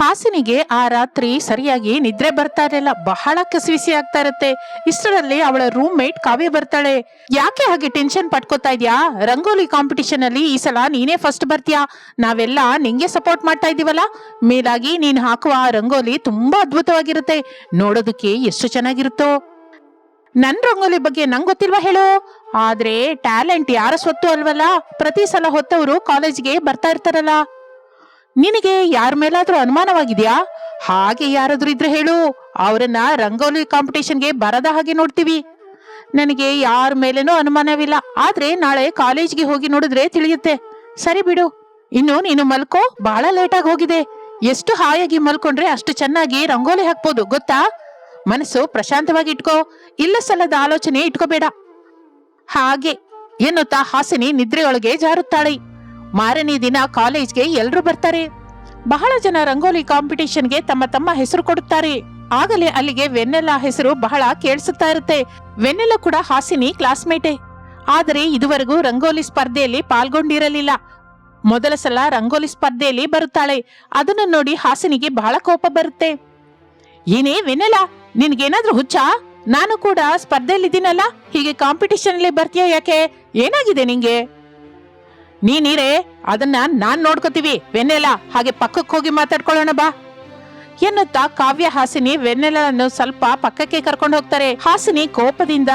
ಹಾಸಿನಿಗೆ ಆ ರಾತ್ರಿ ಸರಿಯಾಗಿ ನಿದ್ರೆ ಬರ್ತಾ ಇರಲಿಲ್ಲ. ಬಹಳ ಕಸಿವಿಸಿ ಆಗ್ತಾ ಇರುತ್ತೆ. ಇಷ್ಟರಲ್ಲಿ ಅವಳ ರೂಮ್ ಮೇಟ್ ಕಾವ್ಯ ಬರ್ತಾಳೆ. ಯಾಕೆ ಹಾಗೆ ಟೆನ್ಷನ್ ಪಟ್ಕೋತಾ ಇದ್ಯಾ? ರಂಗೋಲಿ ಕಾಂಪಿಟಿಷನ್ ಅಲ್ಲಿ ಈ ಸಲ ನೀನೇ ಫಸ್ಟ್ ಬರ್ತೀಯಾ? ನಾವೆಲ್ಲ ನಿಂಗೆ ಸಪೋರ್ಟ್ ಮಾಡ್ತಾ ಇದೀವಲ್ಲ ಮೇಲಾಗಿ ನೀನ್ ಹಾಕುವ ರಂಗೋಲಿ ತುಂಬಾ ಅದ್ಭುತವಾಗಿರುತ್ತೆ. ನೋಡೋದಕ್ಕೆ ಎಷ್ಟು ಚೆನ್ನಾಗಿರುತ್ತೋ. ನನ್ ರಂಗೋಲಿ ಬಗ್ಗೆ ನಂಗ್ ಗೊತ್ತಿಲ್ವಾ ಹೇಳು? ಆದ್ರೆ ಟ್ಯಾಲೆಂಟ್ ಯಾರ ಸ್ವತ್ತು ಅಲ್ವಲ್ಲ? ಪ್ರತಿ ಸಲ ಹೊತ್ತವರು ಕಾಲೇಜ್ಗೆ ಬರ್ತಾ ಇರ್ತಾರಲ್ಲ. ನಿನಗೆ ಯಾರ ಮೇಲಾದ್ರೂ ಅನುಮಾನವಾಗಿದ್ಯಾ? ಹಾಗೆ ಯಾರಾದ್ರೂ ಇದ್ರೆ ಹೇಳು. ಅವರನ್ನ ರಂಗೋಲಿ ಕಾಂಪಿಟೇಷನ್ಗೆ ಬರದ ಹಾಗೆ ನೋಡ್ತೀವಿ. ನನಗೆ ಯಾರ ಮೇಲೇನೂ ಅನುಮಾನವಿಲ್ಲ. ಆದ್ರೆ ನಾಳೆ ಕಾಲೇಜ್ಗೆ ಹೋಗಿ ನೋಡಿದ್ರೆ ತಿಳಿಯುತ್ತೆ. ಸರಿ ಬಿಡು. ಇನ್ನು ನೀನು ಮಲ್ಕೋ. ಬಹಳ ಲೇಟಾಗಿ ಹೋಗಿದೆ. ಎಷ್ಟು ಹಾಯಾಗಿ ಮಲ್ಕೊಂಡ್ರೆ ಅಷ್ಟು ಚೆನ್ನಾಗಿ ರಂಗೋಲಿ ಹಾಕ್ಬೋದು, ಗೊತ್ತಾ? ಮನಸ್ಸು ಪ್ರಶಾಂತವಾಗಿ ಇಟ್ಕೋ. ಇಲ್ಲ ಸಲ್ಲದ ಆಲೋಚನೆ ಇಟ್ಕೋಬೇಡ. ಹಾಗೆ ಎನ್ನುತ್ತಾ ಹಾಸಿನಿ ನಿದ್ರೆಯೊಳಗೆ ಜಾರುತ್ತಾಳೆ. ಮಾರನೇ ದಿನ ಕಾಲೇಜ್ಗೆ ಎಲ್ರೂ ಬರ್ತಾರೆ. ಬಹಳ ಜನ ರಂಗೋಲಿ ಕಾಂಪಿಟೇಷನ್ಗೆ ತಮ್ಮ ತಮ್ಮ ಹೆಸರು ಕೊಡುತ್ತಾರೆ. ಆಗಲೇ ಅಲ್ಲಿಗೆ ವೆನ್ನೆಲ್ಲ ಹೆಸರು ಬಹಳ ಕೇಳಿಸುತ್ತಾ ಇರುತ್ತೆ. ವೆನ್ನೆಲ್ಲ ಕೂಡ ಹಾಸಿನಿ ಕ್ಲಾಸ್ಮೇಟೆ. ಆದರೆ ಇದುವರೆಗೂ ರಂಗೋಲಿ ಸ್ಪರ್ಧೆಯಲ್ಲಿ ಪಾಲ್ಗೊಂಡಿರಲಿಲ್ಲ. ಮೊದಲ ಸಲ ರಂಗೋಲಿ ಸ್ಪರ್ಧೆಯಲ್ಲಿ ಬರುತ್ತಾಳೆ. ಅದನ್ನು ನೋಡಿ ಹಾಸಿನಿಗೆ ಬಹಳ ಕೋಪ ಬರುತ್ತೆ. ಏನೇ ವೆನ್ನೆಲ್ಲ ನಿನ್ಗೇನಾದ್ರೂ ಹುಚ್ಚಾ? ನಾನು ಕೂಡ ಸ್ಪರ್ಧೆಯಲ್ಲಿದ್ದೀನಲ್ಲ, ಹೀಗೆ ಕಾಂಪಿಟೇಷನ್ ಅಲ್ಲಿ ಬರ್ತೀಯ ಯಾಕೆ? ಏನಾಗಿದೆ ನಿಂಗೆ? ನೀನೀರೆ, ಅದನ್ನ ನಾನ್ ನೋಡ್ಕೋತೀವಿ. ವೆನ್ನೆಲ, ಹಾಗೆ ಪಕ್ಕಕ್ಕೆ ಹೋಗಿ ಮಾತಾಡ್ಕೊಳ್ಳೋಣ ಬಾ. ಎನ್ನುತ್ತಾ ಕಾವ್ಯ ಹಾಸಿನಿ ವೆನ್ನೆಲನ್ನು ಸ್ವಲ್ಪ ಪಕ್ಕಕ್ಕೆ ಕರ್ಕೊಂಡು ಹೋಗ್ತಾರೆ. ಹಾಸಿನಿ ಕೋಪದಿಂದ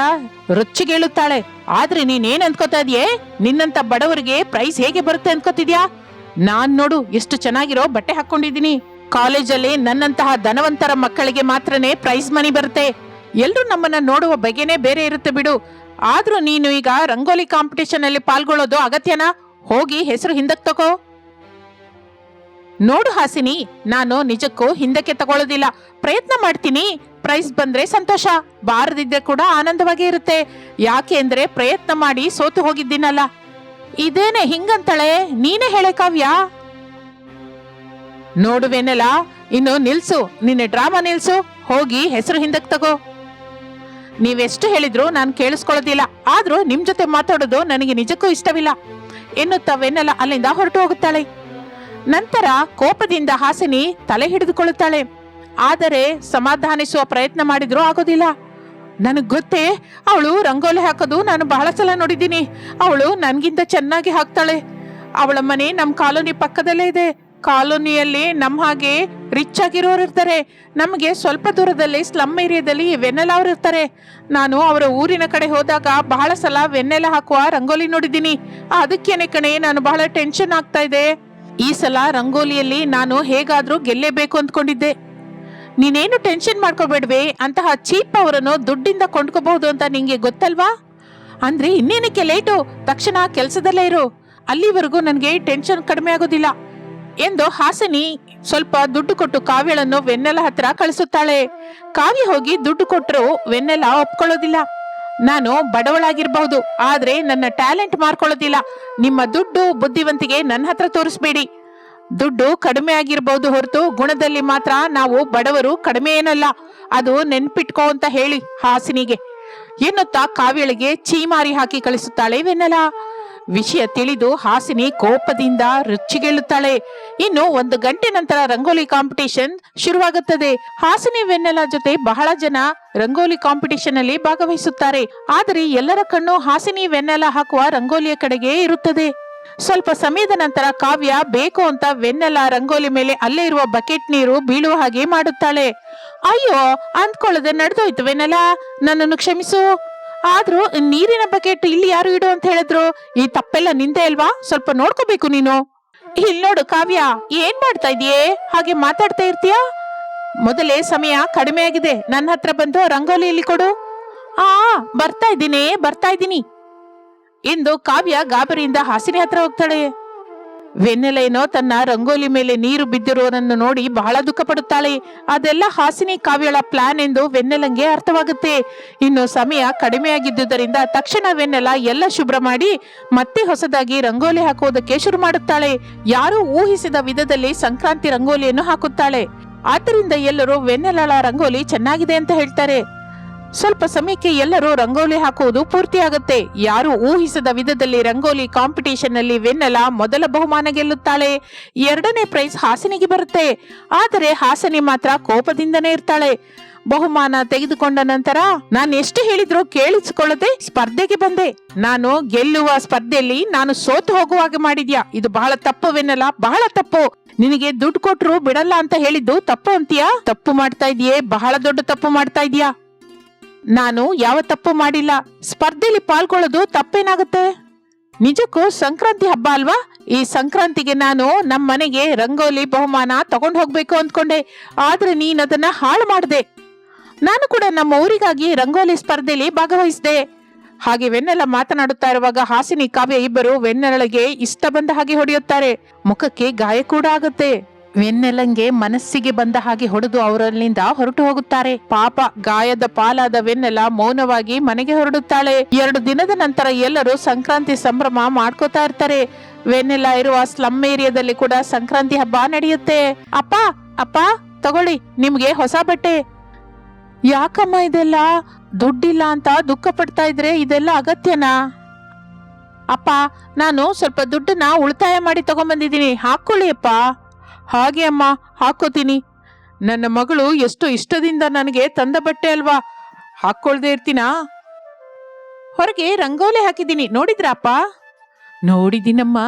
ರೊಚ್ಚಿಗೇಳುತ್ತಾಳೆ ಆದ್ರೆ ನೀನೇನ್ ಅನ್ಕೋತಾ ಇದೆಯೇ? ನಿನ್ನಂತ ಬಡವರಿಗೆ ಪ್ರೈಸ್ ಹೇಗೆ ಬರುತ್ತೆ ಅನ್ಕೋತಿದ್ಯಾ? ನಾನ್ ನೋಡು, ಎಷ್ಟು ಚೆನ್ನಾಗಿರೋ ಬಟ್ಟೆ ಹಾಕೊಂಡಿದ್ದೀನಿ ಕಾಲೇಜಲ್ಲಿ ನನ್ನಂತಹ ಧನವಂತರ ಮಕ್ಕಳಿಗೆ ಮಾತ್ರನೇ ಪ್ರೈಸ್ ಮನಿ ಬರುತ್ತೆ. ಎಲ್ರೂ ನಮ್ಮನ್ನ ನೋಡುವ ಬಗೆನೇ ಬೇರೆ ಇರುತ್ತೆ ಬಿಡು. ಆದ್ರೂ ನೀನು ಈಗ ರಂಗೋಲಿ ಕಾಂಪಿಟೇಷನ್ ಅಲ್ಲಿ ಪಾಲ್ಗೊಳ್ಳೋದು ಅಗತ್ಯನಾ? ಹೋಗಿ ಹೆಸರು ಹಿಂದಕ್ ತಗೋ ನೋಡು ಹಾಸಿನಿ, ನಾನು ನಿಜಕ್ಕೂ ಹಿಂದಕ್ಕೆ ತಗೊಳ್ಳೋದಿಲ್ಲ. ಪ್ರಯತ್ನ ಮಾಡ್ತೀನಿ. ಪ್ರೈಸ್ ಬಂದ್ರೆ ಸಂತೋಷ, ಬಾರದಿದ್ರೆ ಕೂಡ ಆನಂದವಾಗೇ ಇರುತ್ತೆ. ಯಾಕೆ ಅಂದ್ರೆ ಪ್ರಯತ್ನ ಮಾಡಿ ಸೋತು ಹೋಗಿದ್ದೀನಲ್ಲ. ಇದೇನೆ ಹಿಂಗಂತಳೆ, ನೀನೇ ಹೇಳೆ ಕಾವ್ಯ. ನೋಡುವೇನಲ್ಲ ಇನ್ನು ನಿಲ್ಸು, ನಿನ್ನ ಡ್ರಾಮಾ ನಿಲ್ಸು, ಹೋಗಿ ಹೆಸರು ಹಿಂದಕ್ ತಗೋ. ನೀವೆಷ್ಟು ಹೇಳಿದ್ರು ನಾನು ಕೇಳಿಸ್ಕೊಳ್ಳೋದಿಲ್ಲ. ಆದ್ರೂ ನಿಮ್ ಜೊತೆ ಮಾತಾಡೋದು ನನಗೆ ನಿಜಕ್ಕೂ ಇಷ್ಟವಿಲ್ಲ. ಎನ್ನುತ್ತಾ ವೆನ್ನೆಲ್ಲ ಅಲ್ಲಿಂದ ಹೊರಟು ಹೋಗುತ್ತಾಳೆ. ನಂತರ ಕೋಪದಿಂದ ಹಾಸಿನಿ ತಲೆ ಹಿಡಿದುಕೊಳ್ಳುತ್ತಾಳೆ. ಆದರೆ ಸಮಾಧಾನಿಸುವ ಪ್ರಯತ್ನ ಮಾಡಿದ್ರೂ ಆಗೋದಿಲ್ಲ. ನನಗ್ ಗೊತ್ತೇ, ಅವಳು ರಂಗೋಲಿ ಹಾಕೋದು ನಾನು ಬಹಳ ಸಲ ನೋಡಿದ್ದೀನಿ. ಅವಳು ನನಗಿಂತ ಚೆನ್ನಾಗಿ ಹಾಕ್ತಾಳೆ. ಅವಳ ಮನೆ ನಮ್ಮ ಕಾಲೋನಿ ಪಕ್ಕದಲ್ಲೇ ಇದೆ. ಕಾಲೋನಿಯಲ್ಲಿ ನಮ್ಮ ಹಾಗೆ ರಿಚ್ ಆಗಿರೋರು ಇರ್ತಾರೆ. ನಮಗೆ ಸ್ವಲ್ಪ ದೂರದಲ್ಲಿ ಸ್ಲಮ್ ಏರಿಯಾದಲ್ಲಿ ವೆನ್ನೆಲ ಅವರು ಇರ್ತಾರೆ. ನಾನು ಅವರ ಊರಿನ ಕಡೆ ಹೋದಾಗ ಬಹಳ ಸಲ ವೆನ್ನೆಲ ಹಾಕುವ ರಂಗೋಲಿ ನೋಡಿದ್ದೀನಿ. ಅದಕ್ಕೇನೆ ಕಣೆ, ನಾನು ಬಹಳ ಟೆನ್ಷನ್ ಆಗ್ತಾ ಇದೆ. ಈ ಸಲ ರಂಗೋಲಿಯಲ್ಲಿ ನಾನು ಹೇಗಾದರೂ ಗೆಲ್ಲೇಬೇಕು ಅಂದ್ಕೊಂಡಿದ್ದೆ. ನೀನೇನು ಟೆನ್ಷನ್ ಮಾಡ್ಕೋಬೇಡ್ವೆ, ಅಂತಹ ಚೀಪ್ ಅವರನ್ನು ದುಡ್ಡಿಂದ ಕೊಂಡ್ಕೋಬಹುದು ಅಂತ ನಿಂಗೆ ಗೊತ್ತಲ್ವಾ? ಅಂದ್ರೆ ಇನ್ನೇನಕ್ಕೆ ಲೇಟು ತಕ್ಷಣ ಕೆಲಸದಲ್ಲೇ ಇರು. ಅಲ್ಲಿವರೆಗೂ ನನಗೆ ಟೆನ್ಷನ್ ಕಡಿಮೆ ಆಗೋದಿಲ್ಲ. ಎಂದು ಹಾಸಿನಿ ಸ್ವಲ್ಪ ದುಡ್ಡು ಕೊಟ್ಟು ಕಾವ್ಯಳನ್ನು ವೆನ್ನೆಲ ಹತ್ರ ಕಳಿಸುತ್ತಾಳೆ. ಕಾವ್ಯ ಹೋಗಿ ದುಡ್ಡು ಕೊಟ್ಟರು ವೆನ್ನೆಲ ಒಪ್ಕೊಳ್ಳೋದಿಲ್ಲ. ನಾನು ಬಡವಳಾಗಿರ್ಬಹುದು, ಆದ್ರೆ ನನ್ನ ಟ್ಯಾಲೆಂಟ್ ಮಾರ್ಕೊಳ್ಳೋದಿಲ್ಲ. ನಿಮ್ಮ ದುಡ್ಡು ಬುದ್ಧಿವಂತಿಗೆ ನನ್ನ ಹತ್ರ ತೋರಿಸ್ಬೇಡಿ. ದುಡ್ಡು ಕಡಿಮೆ ಆಗಿರ್ಬಹುದು ಹೊರತು ಗುಣದಲ್ಲಿ ಮಾತ್ರ ನಾವು ಬಡವರು ಕಡಿಮೆ ಏನಲ್ಲ. ಅದು ನೆನ್ಪಿಟ್ಕೋ ಅಂತ ಹೇಳಿ ಹಾಸಿನಿಗೆ. ಎನ್ನುತ್ತಾ ಕಾವ್ಯಳಿಗೆ ಚೀಮಾರಿ ಹಾಕಿ ಕಳಿಸುತ್ತಾಳೆ ವೆನ್ನೆಲ. ವಿಷಯ ತಿಳಿದು ಹಾಸಿನಿ ಕೋಪದಿಂದ ರುಚಿಗೆಳುತ್ತಾಳೆ ಇನ್ನು ಒಂದು ಗಂಟೆ ನಂತರ ರಂಗೋಲಿ ಕಾಂಪಿಟೇಷನ್ ಶುರುವಾಗುತ್ತದೆ. ಹಾಸಿನಿ ವೆನ್ನೆಲ ಜೊತೆ ಬಹಳ ಜನ ರಂಗೋಲಿ ಕಾಂಪಿಟೇಷನ್ ಅಲ್ಲಿ ಭಾಗವಹಿಸುತ್ತಾರೆ. ಆದರೆ ಎಲ್ಲರ ಕಣ್ಣು ಹಾಸಿನಿ ವೆನ್ನೆಲ ಹಾಕುವ ರಂಗೋಲಿಯ ಕಡೆಗೆ ಇರುತ್ತದೆ. ಸ್ವಲ್ಪ ಸಮಯದ ನಂತರ ಕಾವ್ಯ ಬೇಕು ಅಂತ ವೆನ್ನೆಲ ರಂಗೋಲಿ ಮೇಲೆ ಅಲ್ಲೇ ಇರುವ ಬಕೆಟ್ ನೀರು ಬೀಳುವ ಹಾಗೆ ಮಾಡುತ್ತಾಳೆ. ಅಯ್ಯೋ, ಅಂದ್ಕೊಳ್ಳದೆ ನಡೆದೋಯ್ತು ವೆನ್ನೆಲ. ನನ್ನನ್ನು ಕ್ಷಮಿಸು. ಆದ್ರೂ ನೀರಿನ ಬಕೆಟ್ ಇಲ್ಲಿ ಯಾರು ಇಡು ಅಂತ ಹೇಳಿದ್ರು? ಈ ತಪ್ಪೆಲ್ಲ ನಿಂದೆ ಅಲ್ವಾ? ಸ್ವಲ್ಪ ನೋಡ್ಕೋಬೇಕು ನೀನು. ಇಲ್ಲಿ ನೋಡು ಕಾವ್ಯ, ಏನ್ ಮಾಡ್ತಾ ಇದೀಯೇ ಹಾಗೆ ಮಾತಾಡ್ತಾ ಇರ್ತೀಯಾ? ಮೊದಲೇ ಸಮಯ ಕಡಿಮೆ ಆಗಿದೆ. ನನ್ನ ಹತ್ರ ಬಂದು ರಂಗೋಲಿ ಇಲ್ಲಿ ಕೊಡು. ಆ, ಬರ್ತಾ ಇದ್ದೀನಿ ಬರ್ತಾ ಇದ್ದೀನಿ. ಎಂದು ಕಾವ್ಯ ಗಾಬರಿಯಿಂದ ಹಾಸಿನಿ ಹತ್ರ ಹೋಗ್ತಾಳೆ. ವೆನ್ನೆಲೇನೋ ತನ್ನ ರಂಗೋಲಿ ಮೇಲೆ ನೀರು ಬಿದ್ದಿರುವುದನ್ನು ನೋಡಿ ಬಹಳ ದುಃಖ ಪಡುತ್ತಾಳೆ ಅದೆಲ್ಲ ಹಾಸಿನಿ ಕಾವ್ಯಳ ಪ್ಲಾನ್ ಎಂದು ವೆನ್ನೆಲಂಗೆ ಅರ್ಥವಾಗುತ್ತೆ. ಇನ್ನು ಸಮಯ ಕಡಿಮೆಯಾಗಿದ್ದುದರಿಂದ ತಕ್ಷಣ ವೆನ್ನೆಲ ಎಲ್ಲ ಶುಭ್ರ ಮಾಡಿ ಮತ್ತೆ ಹೊಸದಾಗಿ ರಂಗೋಲಿ ಹಾಕುವುದಕ್ಕೆ ಶುರು ಮಾಡುತ್ತಾಳೆ. ಯಾರು ಊಹಿಸಿದ ವಿಧದಲ್ಲಿ ಸಂಕ್ರಾಂತಿ ರಂಗೋಲಿಯನ್ನು ಹಾಕುತ್ತಾಳೆ. ಆದ್ದರಿಂದ ಎಲ್ಲರೂ ವೆನ್ನೆಲಳ ರಂಗೋಲಿ ಚೆನ್ನಾಗಿದೆ ಅಂತ ಹೇಳ್ತಾರೆ. ಸ್ವಲ್ಪ ಸಮಯಕ್ಕೆ ಎಲ್ಲರೂ ರಂಗೋಲಿ ಹಾಕುವುದು ಪೂರ್ತಿಯಾಗುತ್ತೆ ಯಾರು ಊಹಿಸದ ವಿಧದಲ್ಲಿ ರಂಗೋಲಿ ಕಾಂಪಿಟೇಷನ್ನಲ್ಲಿ ವೆನ್ನೆಲ ಮೊದಲ ಬಹುಮಾನ ಗೆಲ್ಲುತ್ತಾಳೆ. ಎರಡನೇ ಪ್ರೈಸ್ ಹಾಸನಿಗೆ ಬರುತ್ತೆ. ಆದರೆ ಹಾಸನಿ ಮಾತ್ರ ಕೋಪದಿಂದನೇ ಇರ್ತಾಳೆ. ಬಹುಮಾನ ತೆಗೆದುಕೊಂಡ ನಂತರ ನಾನು ಎಷ್ಟು ಹೇಳಿದ್ರು ಕೇಳಿಸಿಕೊಳ್ಳದೆ ಸ್ಪರ್ಧೆಗೆ ಬಂದೆ. ನಾನು ಗೆಲ್ಲುವ ಸ್ಪರ್ಧೆಯಲ್ಲಿ ನಾನು ಸೋತು ಹೋಗುವ ಹಾಗೆ ಮಾಡಿದ್ಯಾ? ಇದು ಬಹಳ ತಪ್ಪುವೆನ್ನಲ್ಲ ಬಹಳ ತಪ್ಪು. ನಿನಗೆ ದುಡ್ಡು ಕೊಟ್ರು ಬಿಡಲ್ಲ ಅಂತ ಹೇಳಿದ್ದು ತಪ್ಪು ಅಂತೀಯಾ? ತಪ್ಪು ಮಾಡ್ತಾ ಇದೀಯೇ? ಬಹಳ ದೊಡ್ಡ ತಪ್ಪು ಮಾಡ್ತಾ ಇದೀಯಾ? ನಾನು ಯಾವ ತಪ್ಪು ಮಾಡಿಲ್ಲ. ಸ್ಪರ್ಧೆಯಲ್ಲಿ ಪಾಲ್ಗೊಳ್ಳೋದು ತಪ್ಪೇನಾಗುತ್ತೆ? ನಿಜಕ್ಕೂ ಸಂಕ್ರಾಂತಿ ಹಬ್ಬ ಅಲ್ವಾ? ಈ ಸಂಕ್ರಾಂತಿಗೆ ನಾನು ನಮ್ಮ ಮನೆಗೆ ರಂಗೋಲಿ, ಬಹುಮಾನ ತಗೊಂಡು ಹೋಗ್ಬೇಕು ಅಂದ್ಕೊಂಡೆ. ಆದ್ರೆ ನೀನ್ ಅದನ್ನ ಹಾಳು ಮಾಡಿದೆ. ನಾನು ಕೂಡ ನಮ್ಮ ಊರಿಗಾಗಿ ರಂಗೋಲಿ ಸ್ಪರ್ಧೆಯಲ್ಲಿ ಭಾಗವಹಿಸಿದೆ. ಹಾಗೆ ವೆನ್ನೆಲ್ಲ ಮಾತನಾಡುತ್ತಾ ಇರುವಾಗ ಹಾಸಿನಿ ಕಾವ್ಯ ಇಬ್ಬರು ವೆನ್ನೆಲಗೆ ಇಷ್ಟ ಬಂದ ಹಾಗೆ ಹೊಡೆಯುತ್ತಾರೆ. ಮುಖಕ್ಕೆ ಗಾಯ ಕೂಡ ಆಗುತ್ತೆ. ವೆನ್ನೆಲಂಗೆ ಮನಸ್ಸಿಗೆ ಬಂದ ಹಾಗೆ ಹೊಡೆದು ಅವರಲ್ಲಿಂದ ಹೊರಟು ಹೋಗುತ್ತಾರೆ. ಪಾಪ ಗಾಯದ ಪಾಲಾದ ವೆನ್ನೆಲ ಮೌನವಾಗಿ ಮನೆಗೆ ಹೊರಡುತ್ತಾಳೆ. ಎರಡು ದಿನದ ನಂತರ ಎಲ್ಲರೂ ಸಂಕ್ರಾಂತಿ ಸಂಭ್ರಮ ಮಾಡ್ಕೋತಾ ಇರ್ತಾರೆ. ವೆನ್ನೆಲ ಇರುವ ಸ್ಲಮ್ ಏರಿಯಾದಲ್ಲಿ ಕೂಡ ಸಂಕ್ರಾಂತಿ ಹಬ್ಬ ನಡೆಯುತ್ತೆ. ಅಪ್ಪ ಅಪ್ಪ, ತಗೊಳ್ಳಿ, ನಿಮ್ಗೆ ಹೊಸ ಬಟ್ಟೆ. ಯಾಕಮ್ಮ ಇದೆಲ್ಲ? ದುಡ್ಡಿಲ್ಲ ಅಂತ ದುಃಖ ಪಡ್ತಾ ಇದ್ರೆ ಇದೆಲ್ಲ ಅಗತ್ಯನಾ? ಅಪ್ಪ, ನಾನು ಸ್ವಲ್ಪ ದುಡ್ಡನ್ನ ಉಳಿತಾಯ ಮಾಡಿ ತಗೊಂಡ್ಬಂದಿದ್ದೀನಿ ಹಾಕೊಳ್ಳಿ ಅಪ್ಪ. ಹಾಗೆ ಅಮ್ಮ ಹಾಕೋತೀನಿ ನನ್ನ ಮಗಳು ಎಷ್ಟು ಇಷ್ಟದಿಂದ ನನಗೆ ತಂದ ಬಟ್ಟೆ ಅಲ್ವಾ? ಹಾಕೊಳ್ದೆ ಇರ್ತೀನಾ? ಹೊರಗೆ ರಂಗೋಲಿ ಹಾಕಿದ್ದೀನಿ ನೋಡಿದ್ರಪ್ಪ ನೋಡಿದ್ದೀನಮ್ಮ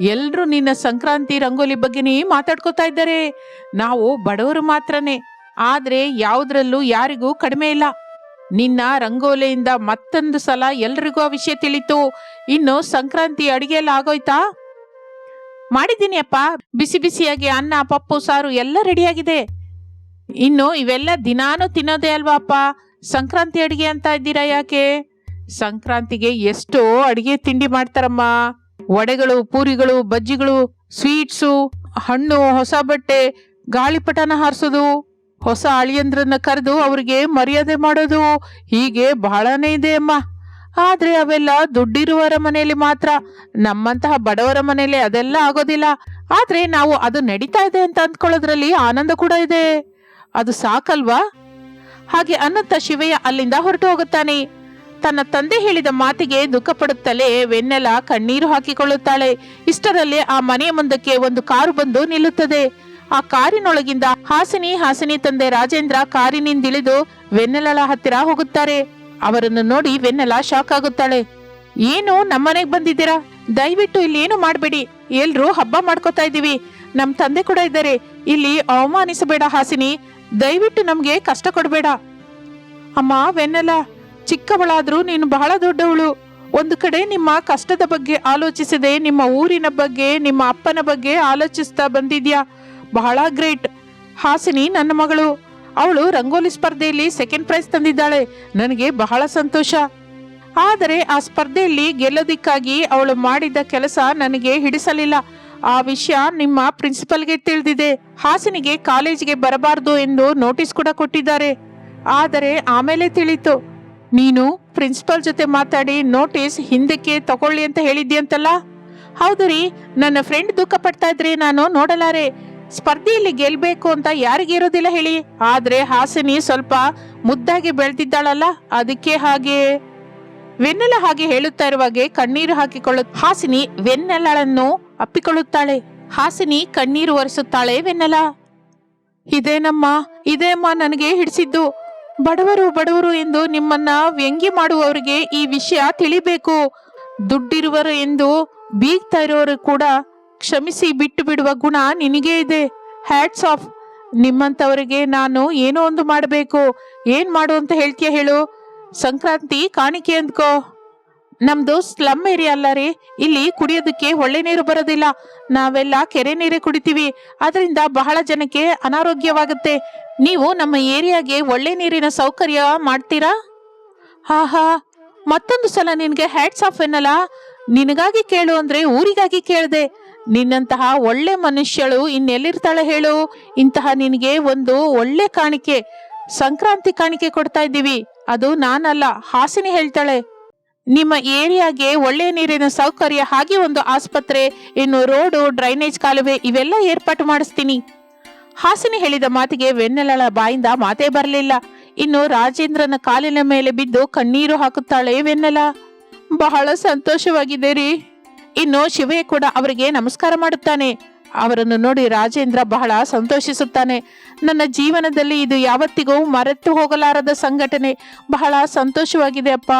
ಎಲ್ಲರೂ ನಿನ್ನ ಸಂಕ್ರಾಂತಿ ರಂಗೋಲಿ ಬಗ್ಗೆನೇ ಮಾತಾಡ್ಕೋತಾ ಇದ್ದಾರೆ. ನಾವು ಬಡವರು ಮಾತ್ರನೇ, ಆದ್ರೆ ಯಾವುದ್ರಲ್ಲೂ ಯಾರಿಗೂ ಕಡಿಮೆ ಇಲ್ಲ. ನಿನ್ನ ರಂಗೋಲಿಯಿಂದ ಮತ್ತೊಂದು ಸಲ ಎಲ್ರಿಗೂ ಆ ವಿಷಯ ತಿಳಿತು. ಇನ್ನು ಸಂಕ್ರಾಂತಿ ಅಡಿಗೆ ಎಲ್ಲ ಆಗೋಯ್ತಾ? ಮಾಡಿದ್ದೀನಿ ಅಪ್ಪ ಬಿಸಿ ಬಿಸಿಯಾಗಿ ಅನ್ನ, ಪಪ್ಪು, ಸಾರು ಎಲ್ಲ ರೆಡಿಯಾಗಿದೆ. ಇನ್ನು ಇವೆಲ್ಲ ದಿನಾನು ತಿನ್ನೋದೇ ಅಲ್ವಾ ಅಪ್ಪ ಸಂಕ್ರಾಂತಿ ಅಡಿಗೆ ಅಂತ ಇದ್ದೀರಾ ಯಾಕೆ? ಸಂಕ್ರಾಂತಿಗೆ ಎಷ್ಟೋ ಅಡಿಗೆ ತಿಂಡಿ ಮಾಡ್ತಾರಮ್ಮ. ವಡೆಗಳು, ಪೂರಿಗಳು, ಬಜ್ಜಿಗಳು, ಸ್ವೀಟ್ಸು, ಹಣ್ಣು, ಹೊಸ ಬಟ್ಟೆ, ಗಾಳಿಪಟನ ಹಾರಿಸೋದು, ಹೊಸ ಅಳಿಯಂದ್ರನ್ನ ಕರೆದು ಅವ್ರಿಗೆ ಮರ್ಯಾದೆ ಮಾಡೋದು, ಹೀಗೆ ಬಹಳನೇ ಇದೆ ಅಮ್ಮ. ಆದ್ರೆ ಅವೆಲ್ಲ ದುಡ್ಡಿರುವವರ ಮನೆಯಲ್ಲಿ ಮಾತ್ರ. ನಮ್ಮಂತಹ ಬಡವರ ಮನೆಯಲ್ಲಿ ಅದೆಲ್ಲ ಆಗೋದಿಲ್ಲ. ಆದ್ರೆ ನಾವು ಅದು ನಡೀತಾ ಇದೆ ಅಂತ ಅಂದ್ಕೊಳ್ಳೋದ್ರಲ್ಲಿ ಆನಂದ ಕೂಡ ಇದೆ. ಅದು ಸಾಕಲ್ವಾ? ಹಾಗೆ ಅನಂತ ಶಿವಯ್ಯ ಅಲ್ಲಿಂದ ಹೊರಟು ಹೋಗುತ್ತಾನೆ. ತನ್ನ ತಂದೆ ಹೇಳಿದ ಮಾತಿಗೆ ದುಃಖ ಪಡುತ್ತಲೇ ವೆನ್ನೆಲ ಕಣ್ಣೀರು ಹಾಕಿಕೊಳ್ಳುತ್ತಾಳೆ. ಇಷ್ಟರಲ್ಲಿ ಆ ಮನೆಯ ಮುಂದಕ್ಕೆ ಒಂದು ಕಾರು ಬಂದು ನಿಲ್ಲುತ್ತದೆ. ಆ ಕಾರಿನೊಳಗಿಂದ ಹಾಸಿನಿ ಹಾಸಿನಿ ತಂದೆ ರಾಜೇಂದ್ರ ಕಾರಿನಿಂದಿಳಿದು ವೆನ್ನೆಲಳ ಹತ್ತಿರ ಹೋಗುತ್ತಾರೆ. ಅವರನ್ನು ನೋಡಿ ವೆನ್ನೆಲ ಶಾಕ್ ಆಗುತ್ತಾಳೆ. ಏನು? ನಮ್ಮನೆಗ್ ಬಂದಿದ್ದೀರಾ? ದಯವಿಟ್ಟು ಇಲ್ಲಿ ಏನು ಮಾಡಬೇಡಿ. ಎಲ್ರೂ ಹಬ್ಬ ಮಾಡ್ಕೋತಾ ಇದ್ದೀವಿ. ನಮ್ ತಂದೆ ಕೂಡ ಇದ್ದಾರೆ. ಇಲ್ಲಿ ಅವಮಾನಿಸಬೇಡ ಹಾಸಿನಿ. ದಯವಿಟ್ಟು ನಮ್ಗೆ ಕಷ್ಟ ಕೊಡಬೇಡ. ಅಮ್ಮ ವೆನ್ನೆಲ ಚಿಕ್ಕವಳಾದ್ರೂ ನೀನು ಬಹಳ ದೊಡ್ಡವಳು. ಒಂದು ಕಡೆ ನಿಮ್ಮ ಕಷ್ಟದ ಬಗ್ಗೆ ಆಲೋಚಿಸದೆ, ನಿಮ್ಮ ಊರಿನ ಬಗ್ಗೆ, ನಿಮ್ಮ ಅಪ್ಪನ ಬಗ್ಗೆ ಆಲೋಚಿಸ್ತಾ ಬಂದಿದ್ಯಾ? ಬಹಳ ಗ್ರೇಟ್. ಹಾಸಿನಿ, ನನ್ನ ಮಗಳು ಅವಳು ರಂಗೋಲಿ ಸ್ಪರ್ಧೆಯಲ್ಲಿ ಸೆಕೆಂಡ್ ಪ್ರೈಸ್ ತಂದಿದ್ದಾಳೆ. ನನಗೆ ಬಹಳ ಸಂತೋಷ. ಆದರೆ ಆ ಸ್ಪರ್ಧೆಯಲ್ಲಿ ಗೆಲ್ಲೋದಿಕ್ಕಾಗಿ ಅವಳು ಮಾಡಿದ ಕೆಲಸ ನನಗೆ ಹಿಡಿಸಲಿಲ್ಲ. ಆ ವಿಷಯ ನಿಮ್ಮ ಪ್ರಿನ್ಸಿಪಲ್ಗೆ ತಿಳಿದಿದೆ. ಹಾಸನಿಗೆ ಕಾಲೇಜಿಗೆ ಬರಬಾರದು ಎಂದು ನೋಟಿಸ್ ಕೂಡ ಕೊಟ್ಟಿದ್ದಾರೆ. ಆದರೆ ಆಮೇಲೆ ತಿಳಿತು. ನೀನು ಪ್ರಿನ್ಸಿಪಲ್ ಜೊತೆ ಮಾತಾಡಿ ನೋಟಿಸ್ ಹಿಂದಕ್ಕೆ ತಗೊಳ್ಳಿ ಅಂತ ಹೇಳಿದ್ಯಂತಲ್ಲ ಹೌದು ರೀ, ನನ್ನ ಫ್ರೆಂಡ್ ದುಃಖ ಪಡ್ತಾ ಇದ್ರೆ ನಾನು ನೋಡಲಾರೆ. ಸ್ಪರ್ಧೆಯಲ್ಲಿ ಗೆಲ್ಬೇಕು ಅಂತ ಯಾರಿಗೆ ಇರೋದಿಲ್ಲ ಹೇಳಿ. ಆದ್ರೆ ಹಾಸಿನಿ ಸ್ವಲ್ಪ ಮುದ್ದಾಗಿ ಬೆಳೆದಿದ್ದಾಳಲ್ಲ, ಅದಕ್ಕೆ ಹಾಗೆ ವೆನ್ನೆಲ ಹಾಗೆ ಹೇಳುತ್ತಾ ಇರುವಾಗೆ ಕಣ್ಣೀರು ಹಾಕಿಕೊಳ್ಳು ಹಾಸಿನಿ ವೆನ್ನೆಲಳನ್ನು ಅಪ್ಪಿಕೊಳ್ಳುತ್ತಾಳೆ. ಹಾಸಿನಿ ಕಣ್ಣೀರು ಒರೆಸುತ್ತಾಳೆ ವೆನ್ನೆಲ ಇದೇನಮ್ಮ ಇದೇಮ್ಮ ನನಗೆ ಹಿಡಿಸಿದ್ದು. ಬಡವರು ಬಡವರು ಎಂದು ನಿಮ್ಮನ್ನ ವ್ಯಂಗ್ಯ ಮಾಡುವವರಿಗೆ ಈ ವಿಷಯ ತಿಳಿಬೇಕು. ದುಡ್ಡಿರುವರು ಎಂದು ಬೀಗ್ತಾ ಇರೋರು ಕೂಡ ಕ್ಷಮಿಸಿ ಬಿಟ್ಟು ಬಿಡುವ ಗುಣ ನಿನಗೇ ಇದೆ. ಹ್ಯಾಟ್ಸ್ ಆಫ್ ನಿಮ್ಮಂತವರಿಗೆ ನಾನು ಏನೋ ಒಂದು ಮಾಡಬೇಕು. ಏನು ಮಾಡು ಅಂತ ಹೇಳ್ತೀಯ ಹೇಳು. ಸಂಕ್ರಾಂತಿ ಕಾಣಿಕೆ ಅಂದ್ಕೋ. ನಮ್ದು ಸ್ಲಮ್ ಏರಿಯಾ ಅಲ್ಲ ರೀ. ಇಲ್ಲಿ ಕುಡಿಯೋದಕ್ಕೆ ಒಳ್ಳೆ ನೀರು ಬರೋದಿಲ್ಲ. ನಾವೆಲ್ಲ ಕೆರೆ ನೀರೇ ಕುಡಿತೀವಿ. ಅದರಿಂದ ಬಹಳ ಜನಕ್ಕೆ ಅನಾರೋಗ್ಯವಾಗುತ್ತೆ. ನೀವು ನಮ್ಮ ಏರಿಯಾಗೆ ಒಳ್ಳೆ ನೀರಿನ ಸೌಕರ್ಯ ಮಾಡ್ತೀರಾ? ಹಾ ಹಾ ಮತ್ತೊಂದು ಸಲ ನಿನಗೆ ಹ್ಯಾಟ್ಸ್ ಆಫ್ ಎನ್ನಲ್ಲ. ನಿನಗಾಗಿ ಕೇಳು ಅಂದ್ರೆ ಊರಿಗಾಗಿ ಕೇಳ್ದೆ. ನಿನ್ನಂತಹ ಒಳ್ಳೆ ಮನುಷ್ಯಳು ಇನ್ನೆಲ್ಲಿರ್ತಾಳೆ ಹೇಳು? ಇಂತಹ ನಿನಗೆ ಒಂದು ಒಳ್ಳೆ ಕಾಣಿಕೆ, ಸಂಕ್ರಾಂತಿ ಕಾಣಿಕೆ ಕೊಡ್ತಾ ಇದ್ದೀವಿ. ಅದು ನಾನಲ್ಲ, ಹಾಸಿನಿ ಹೇಳ್ತಾಳೆ. ನಿಮ್ಮ ಏರಿಯಾಗೆ ಒಳ್ಳೆ ನೀರಿನ ಸೌಕರ್ಯ ಹಾಗೆ ಒಂದು ಆಸ್ಪತ್ರೆ, ಇನ್ನು ರೋಡು, ಡ್ರೈನೇಜ್ ಕಾಲುವೆ ಇವೆಲ್ಲ ಏರ್ಪಾಟು ಮಾಡಿಸ್ತೀನಿ. ಹಾಸಿನಿ ಹೇಳಿದ ಮಾತಿಗೆ ವೆನ್ನೆಲಳ ಬಾಯಿಂದ ಮಾತೇ ಬರಲಿಲ್ಲ. ಇನ್ನು ರಾಜೇಂದ್ರನ ಕಾಲಿನ ಮೇಲೆ ಬಿದ್ದು ಕಣ್ಣೀರು ಹಾಕುತ್ತಾಳೆ ವೆನ್ನೆಲ. ಬಹಳ ಸಂತೋಷವಾಗಿದೆ ರೀ ಇನ್ನು ಶಿವಯ್ಯ ಕೂಡ ಅವರಿಗೆ ನಮಸ್ಕಾರ ಮಾಡುತ್ತಾನೆ. ಅವರನ್ನು ನೋಡಿ ರಾಜೇಂದ್ರ ಬಹಳ ಸಂತೋಷಿಸುತ್ತಾನೆ. ನನ್ನ ಜೀವನದಲ್ಲಿ ಇದು ಯಾವತ್ತಿಗೂ ಮರೆತು ಹೋಗಲಾರದ ಸಂಘಟನೆ. ಬಹಳ ಸಂತೋಷವಾಗಿದೆ ಅಪ್ಪ.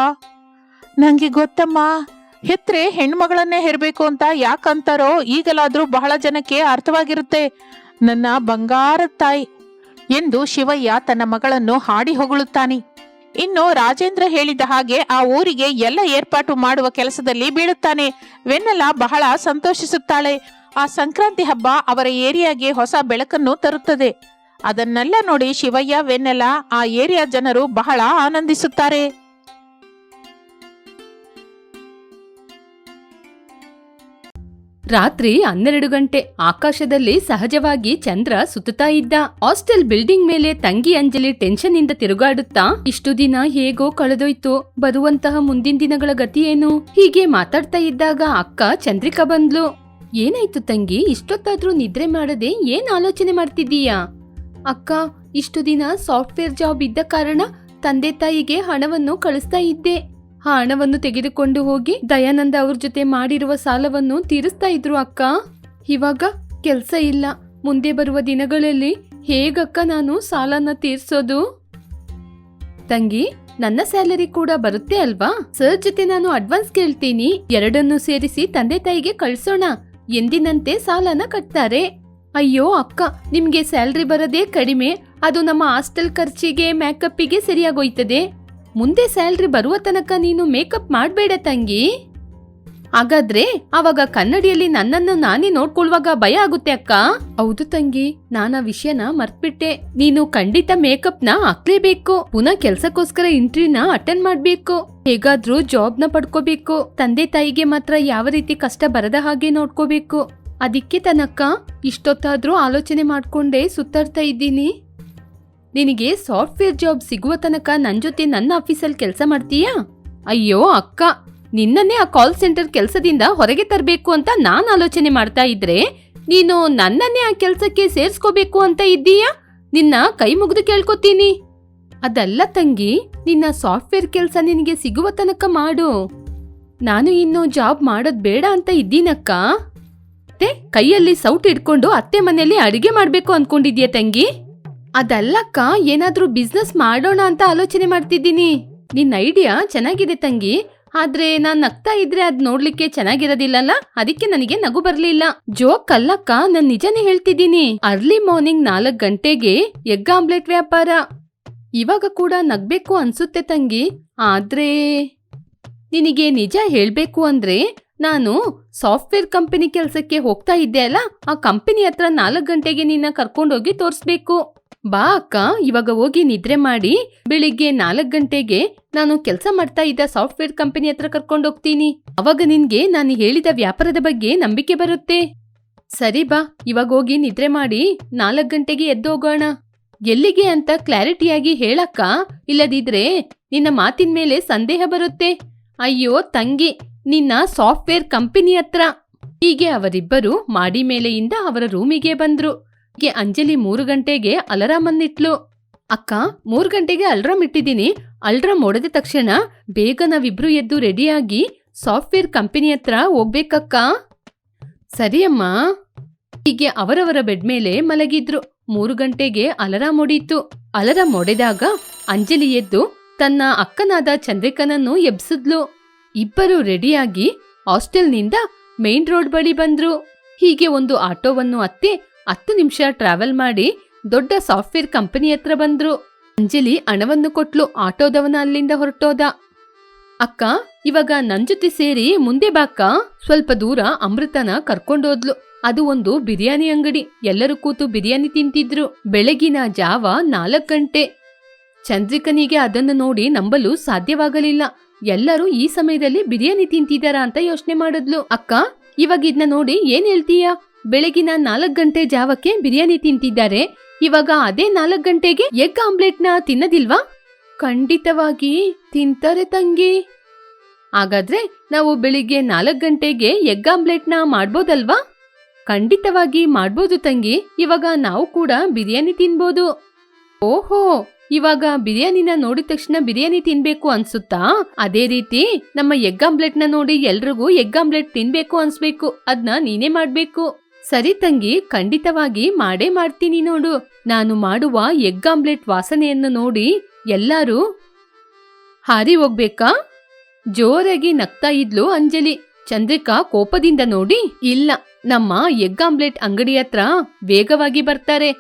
ನನಗೆ ಗೊತ್ತಮ್ಮ, ಹೆತ್ರೆ ಹೆಣ್ಮಗಳನ್ನೇ ಹೆರಬೇಕು ಅಂತ ಯಾಕಂತಾರೋ ಈಗಲಾದರೂ ಬಹಳ ಜನಕ್ಕೆ ಅರ್ಥವಾಗಿರುತ್ತೆ. ನನ್ನ ಬಂಗಾರ ತಾಯಿ ಎಂದು ಶಿವಯ್ಯ ತನ್ನ ಮಗಳನ್ನು ಹಾಡಿ ಹೊಗಳುತ್ತಾನೆ. ಇನ್ನು ರಾಜೇಂದ್ರ ಹೇಳಿದ ಹಾಗೆ ಆ ಊರಿಗೆ ಎಲ್ಲ ಏರ್ಪಾಟು ಮಾಡುವ ಕೆಲಸದಲ್ಲಿ ಬೀಳುತ್ತಾನೆ. ವೆನ್ನೆಲ ಬಹಳ ಸಂತೋಷಿಸುತ್ತಾಳೆ. ಆ ಸಂಕ್ರಾಂತಿ ಹಬ್ಬ ಅವರ ಏರಿಯಾಗೆ ಹೊಸ ಬೆಳಕನ್ನು ತರುತ್ತದೆ. ಅದನ್ನೆಲ್ಲ ನೋಡಿ ಶಿವಯ್ಯ, ವೆನ್ನೆಲ, ಆ ಏರಿಯಾ ಜನರು ಬಹಳ ಆನಂದಿಸುತ್ತಾರೆ. ರಾತ್ರಿ ಹನ್ನೆರಡು ಗಂಟೆ ಆಕಾಶದಲ್ಲಿ ಸಹಜವಾಗಿ ಚಂದ್ರ ಸುತ್ತುತ್ತಾ ಇದ್ದ ಹಾಸ್ಟೆಲ್ ಬಿಲ್ಡಿಂಗ್ ಮೇಲೆ ತಂಗಿ ಅಂಜಲಿ ಟೆನ್ಷನ್ ಇಂದ ತಿರುಗಾಡುತ್ತಾ, ಇಷ್ಟು ದಿನ ಹೇಗೋ ಕಳೆದೋಯ್ತು, ಬರುವಂತಹ ಮುಂದಿನ ದಿನಗಳ ಗತಿ ಏನು? ಹೀಗೆ ಮಾತಾಡ್ತಾ ಇದ್ದಾಗ ಅಕ್ಕ ಚಂದ್ರಿಕಾ ಬಂದ್ಲು. ಏನಾಯ್ತು ತಂಗಿ, ಇಷ್ಟೊತ್ತಾದ್ರೂ ನಿದ್ರೆ ಮಾಡದೆ ಏನ್ ಆಲೋಚನೆ ಮಾಡ್ತಿದ್ದೀಯಾ? ಅಕ್ಕ, ಇಷ್ಟು ದಿನ ಸಾಫ್ಟ್ವೇರ್ ಜಾಬ್ ಇದ್ದ ಕಾರಣ ತಂದೆ ತಾಯಿಗೆ ಹಣವನ್ನು ಕಳಿಸ್ತಾ ಇದ್ದೆ. ಆ ಹಣವನ್ನು ತೆಗೆದುಕೊಂಡು ಹೋಗಿ ದಯಾನಂದ ಅವ್ರ ಜೊತೆ ಮಾಡಿರುವ ಸಾಲವನ್ನು ತೀರಿಸ್ತಾ ಇದ್ರು ಅಕ್ಕ. ಇವಾಗ ಕೆಲ್ಸ ಇಲ್ಲ. ಮುಂದೆ ಬರುವ ದಿನಗಳಲ್ಲಿ ಹೇಗಕ್ಕ ನಾನು ಸಾಲನ ತೀರ್ಸೋದು? ತಂಗಿ, ನನ್ನ ಸ್ಯಾಲರಿ ಕೂಡ ಬರುತ್ತೆ ಅಲ್ವಾ? ಸರ್ ಜೊತೆ ನಾನು ಅಡ್ವಾನ್ಸ್ ಕೇಳ್ತೀನಿ. ಎರಡನ್ನು ಸೇರಿಸಿ ತಂದೆ ತಾಯಿಗೆ ಕಳ್ಸೋಣ. ಎಂದಿನಂತೆ ಸಾಲನ ಕಟ್ತಾರೆ. ಅಯ್ಯೋ ಅಕ್ಕ, ನಿಮ್ಗೆ ಸ್ಯಾಲ್ರಿ ಬರೋದೇ ಕಡಿಮೆ. ಅದು ನಮ್ಮ ಹಾಸ್ಟೆಲ್ ಖರ್ಚಿಗೆ ಮೇಕಪ್ಪಿಗೆ ಸರಿಯಾಗೋಯ್ತದೆ. ಮುಂದೆ ಸ್ಯಾಲ್ರಿ ಬರುವ ತನಕ ನೀನು ಮೇಕಪ್ ಮಾಡಬೇಡ ತಂಗಿ. ಹಾಗಾದ್ರೆ ಅವಾಗ ಕನ್ನಡಿಯಲ್ಲಿ ನನ್ನನ್ನು ನಾನೇ ನೋಡ್ಕೊಳ್ಳುವಾಗ ಭಯ ಆಗುತ್ತೆ ಅಕ್ಕ? ಹೌದು ತಂಗಿ, ನಾನ ವಿಷಯನ ಮರ್ತ್ಬಿಟ್ಟೆ. ನೀನು ಖಂಡಿತ ಮೇಕಪ್ನ ಹಾಕ್ಲೇಬೇಕು. ಪುನಃ ಕೆಲ್ಸಕ್ಕೋಸ್ಕರ ಇಂಟ್ರಿನ ಅಟೆಂಡ್ ಮಾಡ್ಬೇಕು. ಹೇಗಾದ್ರೂ ಜಾಬ್ನ ಪಡ್ಕೋಬೇಕು. ತಂದೆ ತಾಯಿಗೆ ಮಾತ್ರ ಯಾವ ರೀತಿ ಕಷ್ಟ ಬರದ ಹಾಗೆ ನೋಡ್ಕೋಬೇಕು. ಅದಕ್ಕೆ ತನಕ ಇಷ್ಟೊತ್ತಾದ್ರೂ ಆಲೋಚನೆ ಮಾಡ್ಕೊಂಡೇ ಸುತ್ತಾಡ್ತಾ ಇದ್ದೀನಿ. ನಿನಗೆ ಸಾಫ್ಟ್ವೇರ್ ಜಾಬ್ ಸಿಗುವ ತನಕ ನನ್ನ ಜೊತೆ ನನ್ನ ಆಫೀಸಲ್ಲಿ ಕೆಲಸ ಮಾಡ್ತೀಯಾ? ಅಯ್ಯೋ, ಅಕ್ಕ. ನಿನ್ನನ್ನೇ ಆ ಕಾಲ್ ಸೆಂಟರ್ ಕೆಲಸದಿಂದ ಹೊರಗೆ ತರಬೇಕು ಅಂತ ನಾನು ಆಲೋಚನೆ ಮಾಡ್ತಾ ಇದ್ರೆ ನೀನು ನನ್ನನ್ನೇ ಆ ಕೆಲಸಕ್ಕೆ ಸೇರಿಸ್ಕೋಬೇಕು ಅಂತ ಇದ್ದೀಯಾ? ನಿನ್ನ ಕೈ ಮುಗಿದು ಕೇಳ್ಕೊತೀನಿ. ಅದಲ್ಲ ತಂಗಿ, ನಿನ್ನ ಸಾಫ್ಟ್ವೇರ್ ಕೆಲಸ ನಿನಗೆ ಸಿಗುವ ತನಕ ಮಾಡು. ನಾನು ಇನ್ನು ಜಾಬ್ ಮಾಡೋದ್ ಬೇಡ ಅಂತ ಇದ್ದೀನಕ್ಕ. ಕೈಯಲ್ಲಿ ಸೌಟ್ ಇಟ್ಕೊಂಡು ಅತ್ತೆ ಮನೆಯಲ್ಲಿ ಅಡುಗೆ ಮಾಡಬೇಕು ಅನ್ಕೊಂಡಿದ್ಯಾ ತಂಗಿ? ಅದಲ್ಲಕ್ಕ ಏನಾದ್ರೂ ಬಿಸ್ನೆಸ್ ಮಾಡೋಣ ಅಂತ ಆಲೋಚನೆ ಮಾಡ್ತಿದ್ದೀನಿ. ನಿನ್ನ ಐಡಿಯಾ ಚೆನ್ನಾಗಿದೆ ತಂಗಿ. ಆದ್ರೆ ನಾನ್ ನಗ್ತಾ ಇದ್ರೆ ಅದ್ ನೋಡ್ಲಿಕ್ಕೆ ಚೆನ್ನಾಗಿರೋದಿಲ್ಲಲ್ಲ? ಅದಕ್ಕೆ ನನಗೆ ನಗು ಬರ್ಲಿಲ್ಲ. ಜೋಕ್ ಅಲ್ಲಕ್ಕ, ನಾನ್ ನಿಜನೇ ಹೇಳ್ತಿದ್ದೀನಿ. ಅರ್ಲಿ ಮಾರ್ನಿಂಗ್ ನಾಲ್ಕ್ ಗಂಟೆಗೆ ಎಗ್ ಆಮ್ಲೆಟ್ ವ್ಯಾಪಾರ. ಇವಾಗ ಕೂಡ ನಗ್ಬೇಕು ಅನ್ಸುತ್ತೆ ತಂಗಿ. ಆದ್ರೆ ನಿನಗೆ ನಿಜ ಹೇಳ್ಬೇಕು ಅಂದ್ರೆ ನಾನು ಸಾಫ್ಟ್ವೇರ್ ಕಂಪನಿ ಕೆಲಸಕ್ಕೆ ಹೋಗ್ತಾ ಇದ್ದೆ ಅಲ್ಲ? ಆ ಕಂಪನಿ ಹತ್ರ ನಾಲ್ಕು ಗಂಟೆಗೆ ನಿನ್ನ ಕರ್ಕೊಂಡೋಗಿ ತೋರಿಸ್ಬೇಕು. ಬಾ ಅಕ್ಕ, ಇವಾಗ ಹೋಗಿ ನಿದ್ರೆ ಮಾಡಿ. ಬೆಳಿಗ್ಗೆ ನಾಲ್ಕು ಗಂಟೆಗೆ ನಾನು ಕೆಲಸ ಮಾಡ್ತಾ ಇದ್ದ ಸಾಫ್ಟ್ವೇರ್ ಕಂಪನಿ ಹತ್ರ ಕರ್ಕೊಂಡು ಹೋಗ್ತೀನಿ. ಅವಾಗ ನಿನ್ಗೆ ನಾನು ಹೇಳಿದ ವ್ಯಾಪಾರದ ಬಗ್ಗೆ ನಂಬಿಕೆ ಬರುತ್ತೆ. ಸರಿ ಬಾ, ಇವಾಗ ಹೋಗಿ ನಿದ್ರೆ ಮಾಡಿ ನಾಲ್ಕು ಗಂಟೆಗೆ ಎದ್ದೋಗೋಣ ಎಲ್ಲಿಗೆ ಅಂತ ಕ್ಲಾರಿಟಿಯಾಗಿ ಹೇಳಕ್ಕ, ಇಲ್ಲದಿದ್ರೆ ನಿನ್ನ ಮಾತಿನ ಮೇಲೆ ಸಂದೇಹ ಬರುತ್ತೆ. ಅಯ್ಯೋ ತಂಗಿ, ನಿನ್ನ ಸಾಫ್ಟ್ವೇರ್ ಕಂಪನಿ ಹತ್ರ. ಹೀಗೆ ಅವರಿಬ್ಬರು ಮಾಡಿ ಮೇಲೆಯಿಂದ ಅವರ ರೂಮಿಗೆ ಬಂದ್ರು. ಅಂಜಲಿ ಮೂರು ಗಂಟೆಗೆ ಅಲಾರಾಮ್ ಅನ್ನಿಟ್ಲು ಅಕ್ಕ, ಮೂರು ಗಂಟೆಗೆ ಅಲ್ರಾಮ್ ಇಟ್ಟಿದ್ದೀನಿ. ಅಲ್ರಾಮ್ ಒಡೆದ ತಕ್ಷಣ ಬೇಗ ನಾವಿಬ್ರು ಎದ್ದು ರೆಡಿಯಾಗಿ ಸಾಫ್ಟ್ವೇರ್ ಕಂಪನಿ ಹತ್ರ ಹೋಗ್ಬೇಕಕ್ಕ. ಸರಿಯಮ್ಮ ಹೀಗೆ ಅವರವರ ಬೆಡ್ ಮೇಲೆ ಮಲಗಿದ್ರು. ಮೂರು ಗಂಟೆಗೆ ಅಲರಾಮ್ ಹೊಡೀತು ಅಲಾರಾಮ್ ಒಡೆದಾಗ ಅಂಜಲಿ ಎದ್ದು ತನ್ನ ಅಕ್ಕನಾದ ಚಂದ್ರಿಕನನ್ನು ಎಬ್ಸಿದ್ಲು. ಇಬ್ಬರು ರೆಡಿಯಾಗಿ ಹಾಸ್ಟೆಲ್ನಿಂದ ಮೇನ್ ರೋಡ್ ಬಳಿ ಬಂದ್ರು. ಹೀಗೆ ಒಂದು ಆಟೋವನ್ನು ಹತ್ತಿ ಹತ್ತು ನಿಮಿಷ ಟ್ರಾವೆಲ್ ಮಾಡಿ ದೊಡ್ಡ ಸಾಫ್ಟ್ವೇರ್ ಕಂಪನಿ ಹತ್ರ ಬಂದ್ರು. ಅಂಜಲಿ ಹಣವನ್ನು ಕೊಟ್ಲು, ಆಟೋದವನ ಅಲ್ಲಿಂದ ಹೊರಟೋದ. ಅಕ್ಕ, ಇವಾಗ ನನ್ ಜೊತೆ ಸೇರಿ ಮುಂದೆ ಬಾಕ್ಕ ಸ್ವಲ್ಪ ದೂರ ಅಮೃತನ ಕರ್ಕೊಂಡೋದ್ಲು ಅದು ಒಂದು ಬಿರಿಯಾನಿ ಅಂಗಡಿ. ಎಲ್ಲರೂ ಕೂತು ಬಿರಿಯಾನಿ ತಿಂತಿದ್ರು. ಬೆಳಗಿನ ಜಾವ ನಾಲ್ಕು ಗಂಟೆ. ಚಂದ್ರಿಕನಿಗೆ ಅದನ್ನು ನೋಡಿ ನಂಬಲು ಸಾಧ್ಯವಾಗಲಿಲ್ಲ. ಎಲ್ಲರೂ ಈ ಸಮಯದಲ್ಲಿ ಬಿರಿಯಾನಿ ತಿಂತಿದಾರ ಅಂತ ಯೋಚನೆ ಮಾಡಿದ್ಲು. ಅಕ್ಕ, ಇವಾಗ ಇದನ್ನ ನೋಡಿ ಏನ್ ಹೇಳ್ತೀಯಾ? ಬೆಳಗಿನ ನಾಲ್ಕು ಗಂಟೆ ಜಾವಕ್ಕೆ ಬಿರಿಯಾನಿ ತಿಂತಿದ್ದಾರೆ. ಇವಾಗ ಅದೇ ನಾಲ್ಕು ಗಂಟೆಗೆ ಎಗ್ ಆಮ್ಲೆಟ್ನ ತಿನ್ನದಿಲ್ವಾ? ಖಂಡಿತವಾಗಿ ತಿಂತಾರೆ ತಂಗಿ. ಹಾಗಾದ್ರೆ ನಾವು ಬೆಳಿಗ್ಗೆ ನಾಲ್ಕು ಗಂಟೆಗೆ ಎಗ್ ಆಮ್ಲೆಟ್ನ ಮಾಡ್ಬೋದಲ್ವಾ? ಖಂಡಿತವಾಗಿ ಮಾಡ್ಬೋದು ತಂಗಿ. ಇವಾಗ ನಾವು ಕೂಡ ಬಿರಿಯಾನಿ ತಿನ್ಬೋದು. ಓಹೋ, ಇವಾಗ ಬಿರಿಯಾನಿನ ನೋಡಿದ ತಕ್ಷಣ ಬಿರಿಯಾನಿ ತಿನ್ಬೇಕು ಅನ್ಸುತ್ತಾ? ಅದೇ ರೀತಿ ನಮ್ಮ ಎಗ್ ಆಮ್ಲೆಟ್ನ ನೋಡಿ ಎಲ್ರಿಗೂ ಎಗ್ ಆಮ್ಲೆಟ್ ತಿನ್ಬೇಕು ಅನ್ಸ್ಬೇಕು. ಅದನ್ನ ನೀನೇ ಮಾಡ್ಬೇಕು. ಸರಿ ತಂಗಿ, ಖಂಡಿತವಾಗಿ ಮಾಡೇ ಮಾಡ್ತೀನಿ ನೋಡು. ನಾನು ಮಾಡುವ ಎಗ್ ಆಮ್ಲೆಟ್ ವಾಸನೆಯನ್ನು ನೋಡಿ ಎಲ್ಲರೂ ಹಾರಿ ಹೋಗ್ಬೇಕಾ? ಜೋರಾಗಿ ನಗ್ತಾ ಇದ್ಲು ಅಂಜಲಿ. ಚಂದ್ರಿಕಾ ಕೋಪದಿಂದ ನೋಡಿ, ಇಲ್ಲ, ನಮ್ಮ ಎಗ್ ಆಮ್ಲೆಟ್ ಅಂಗಡಿ ಹತ್ರ ವೇಗವಾಗಿ ಬರ್ತಾರೆ.